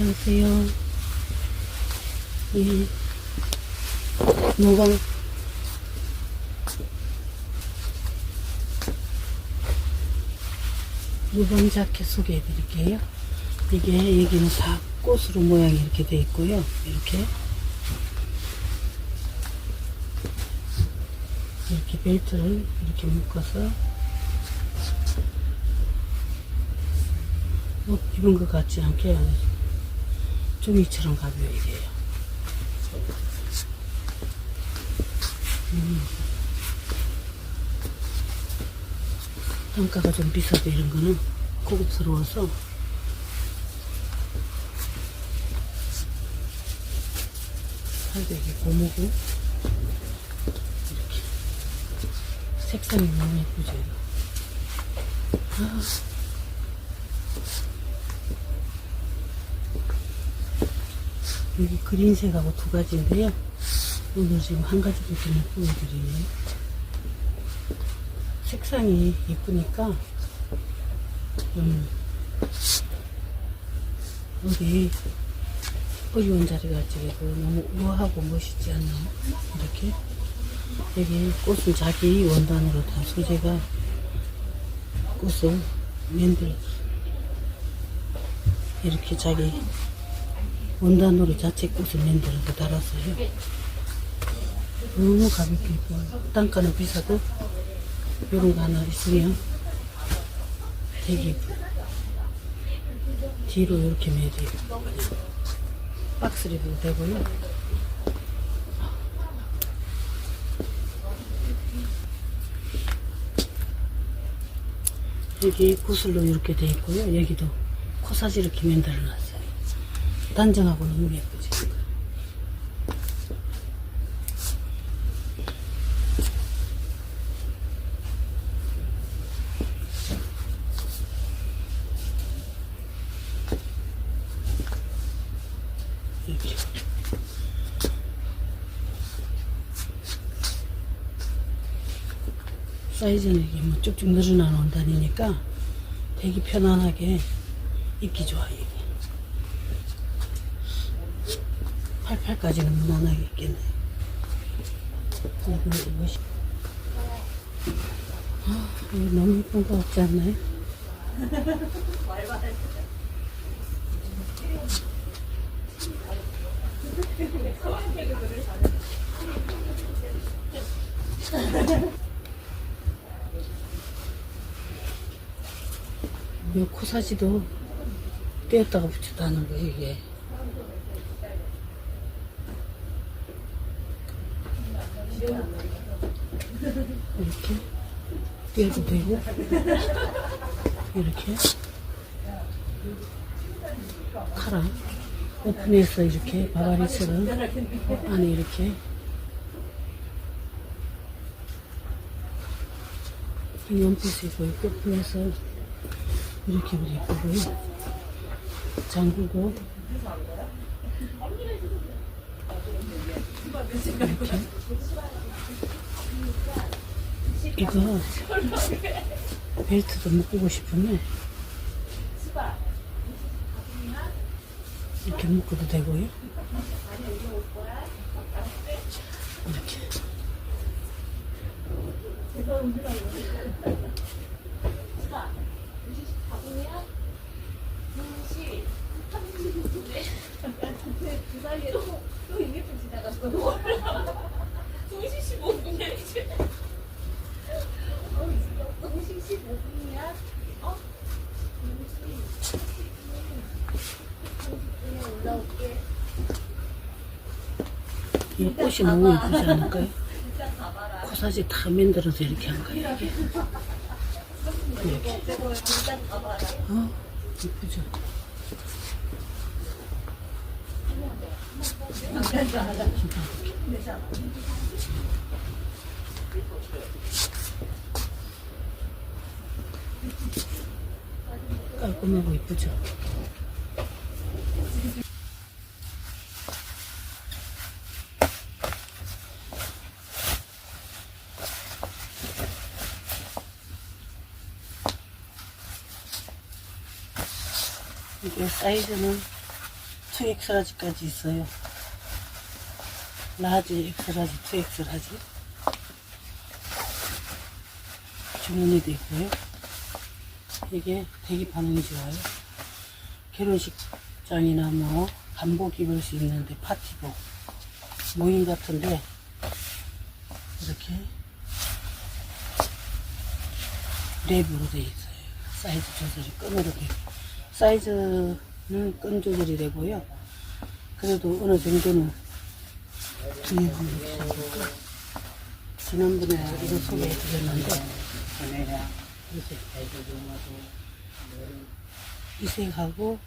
안녕하세요. 예. 노방 노방 자켓 소개해 드릴게요. 이게 여기는 다 꽃으로 모양이 이렇게 돼 있고요. 이렇게 이렇게 벨트를 이렇게 묶어서 옷 입은 것 같지 않게 종이처럼 가벼워 이게요. 음. 단가가 좀 비싸도 이런 거는 고급스러워서 살짝이 고무고 이렇게 색상이 너무 예쁘죠. 아. 여기 그린색하고 두 가지인데요. 오늘 지금 한 가지밖에 못 보여드리네요. 색상이 예쁘니까, 음, 여기 어려운 자리 가지고 너무 우아하고 멋있지 않나? 이렇게. 여기 꽃은 자기 원단으로 다 소재가 꽃을 만들 이렇게 자기 원단으로 자체 꽃을 만들어서 달았어요. 너무 가볍게 입고 단가는 비싸도 이런 거 하나 있으면 되게 이쁘 뒤로 이렇게 매도 그냥 박스리도 되고요. 여기 구슬로 이렇게 돼 있고요. 여기도 코사지 이렇게 만들어 놨어요. 단정하고 너무 예쁘지. 사이즈는 이게 뭐 쭉쭉 늘어나는 원단이니까 되게 편안하게 입기 좋아요. 이게. 88까지는 무난하게 입겠네. 이거 이것이. 아, 이거 너무 예쁜 거 같지 않나요? 이 코사지도 떼었다가 붙였다 하는 거예요, 이게. 이렇게? 떼어도 되고, 이렇게? 카라. 오픈해서 이렇게 바바리처럼 안에 이렇게. 원피스 입고 오픈해서 이렇게 예쁘고요. 잠그고 이거 벨트도 묶고 싶으면 이렇게 묶어도 되고요. 이렇게 이 꽃이 너무 예쁘지 않을까요? 코사지 다 만들어서 이렇게 한 거예요. 이게. 이렇게. 어, 예쁘죠? 깔끔하고 예쁘죠? 이게 사이즈는 2엑스라지까지 있어요. 라지, 엑스라지, 2엑스라지. 주문이 되고요. 이게 대기 반응이 좋아요. 결혼식장이나 뭐 간복 입을 수 있는데 파티복 모임 같은데 이렇게 랩으로 되어 있어요. 사이즈 조절이 끈으로 되고 사이즈는 끈 조절이 되고요. 그래도 어느 정도는 이렇게 되고 지난번에 이거 소개해 드렸는데 이제 이 색하고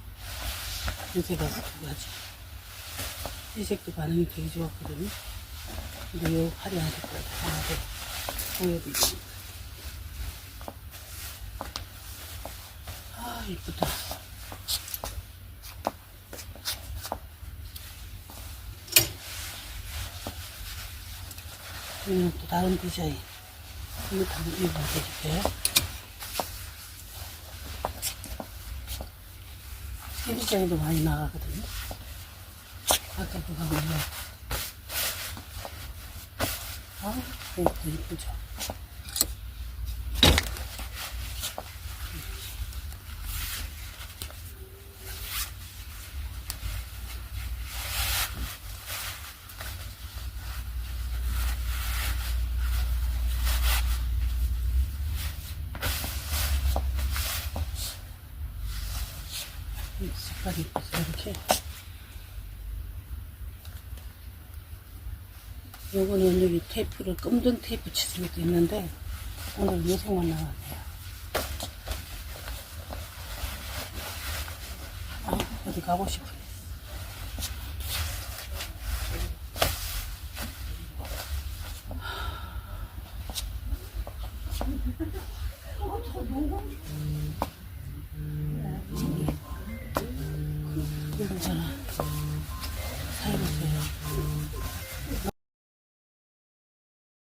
이 색하고 두 가지 이 색도 반응이 되게 좋았거든요. 근데 요 화려한 색깔도 하나 더 보여드립니다. 아 이쁘다. 이거는 또 다른 디자인. 이거 한번 입어드릴게요. 이 디자인도 많이 나가거든요. 아까 그거하고 이거. 아, 이것도 이쁘죠. 색깔이 이렇게. 요거는 여기 테이프를 검정 테이프 치수도 있는데 오늘 요색만 나왔네요. 아, 어디 가고 싶으네. 이 거잖아. 사이로세.